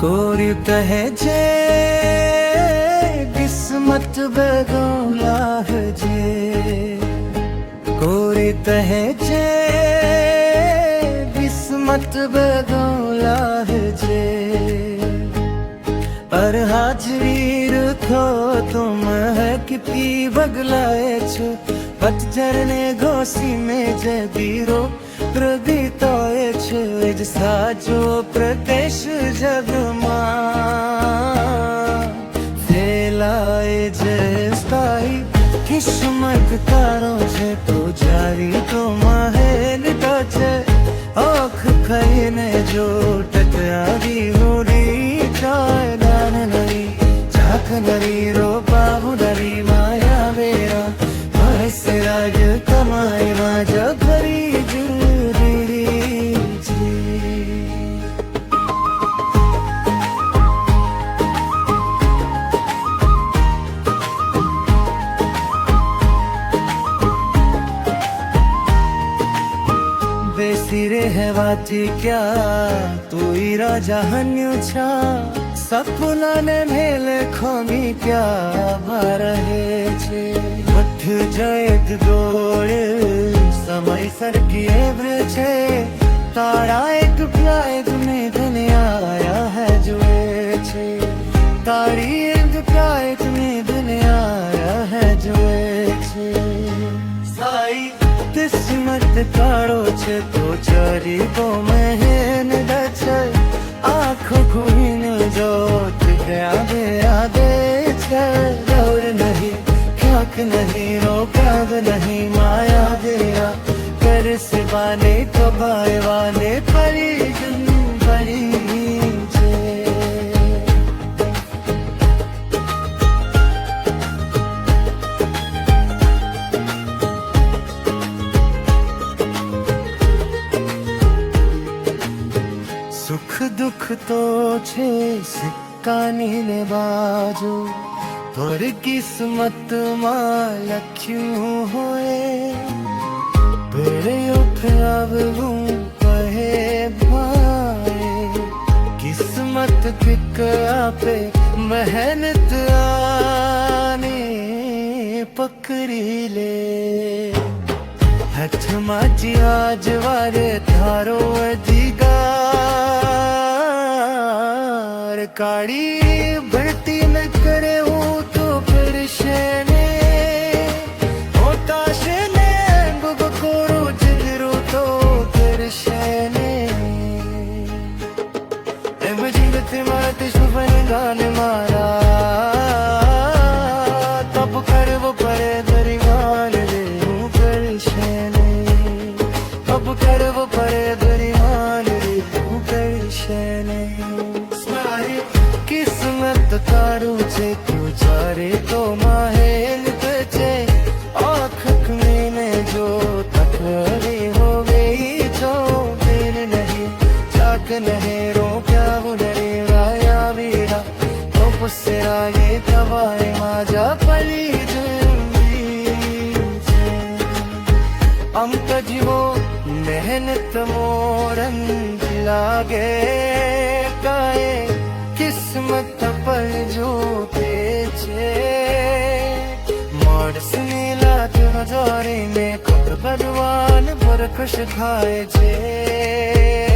કોર્યું કહે છે કિસ્મત બેગમ લાહજે કોરી કહે છે કિસ્મત બેગમ લાહજે પર હાજરી રખો તુમ હકતી બગલાય છો પતજર ને ઘોસી મેં જગીરો પ્રદીતાએ છે જ સાજો પ્રદેશ જગમાં. ફેલાય જે સ્થાયી કિસ્મત તારો છે તો જારી તો મહેલ તો છે આંખ ખાઈને જો ટકરાવી હોરી ચાય દાન નરી ચાખ નરી રો બાહુ રહેવાથી ક્યાં? તુઈ રાજા હન્યું છા. સપનાને મેલ ખોમી ક્યાં ભા રહે છે? મઠ જયત દોડ, સમય સરકી એવ્ર છે. તારા એક પ્રાય તુને કિસ્મત કાળો છે તો ચરી તો મહેન છે આંખો ખુઈને જો યાદે યાદે છે દોર નહીં ક્યાંક નહીં રોકાવ નહીં, માયા ગયા કરસ વાને કબાય વાને પરી જન પરી સુખ દુઃખ તો છે સિક્કાની ને બાજુ. પર કિસ્મતમાં લખ્યું હોય ભેળે ઉઠ આવવું કહે ભાઈ. કિસ્મત કિક આપે મહેનત આને પકડી લે. હથમાં જ આજ જવારે ધારો અધિકાર. કાળી ભરતી ન કરે હું તો કરશે ને હોતાશે ને કોરો જગરો તો કરશે ને એમ જીવતમાં તે શુભન ગાન મારા તારું છે તું ચારે તો માહેલ છે આંખ ખમીને જો તકરી હો ગઈ તો ફિર નહીં ચાક નહીં રોક્યા ઉડરે વાયા વીરા તો પુસરા ये તવાય માજા પલી જુંદી છે આમ તો જીવો મહેનત મોરન લાગે કાએ પર જોતે છે? માણસની લાત હજારી ને ખબર ભગવાન પર ખુશ ખાય છે.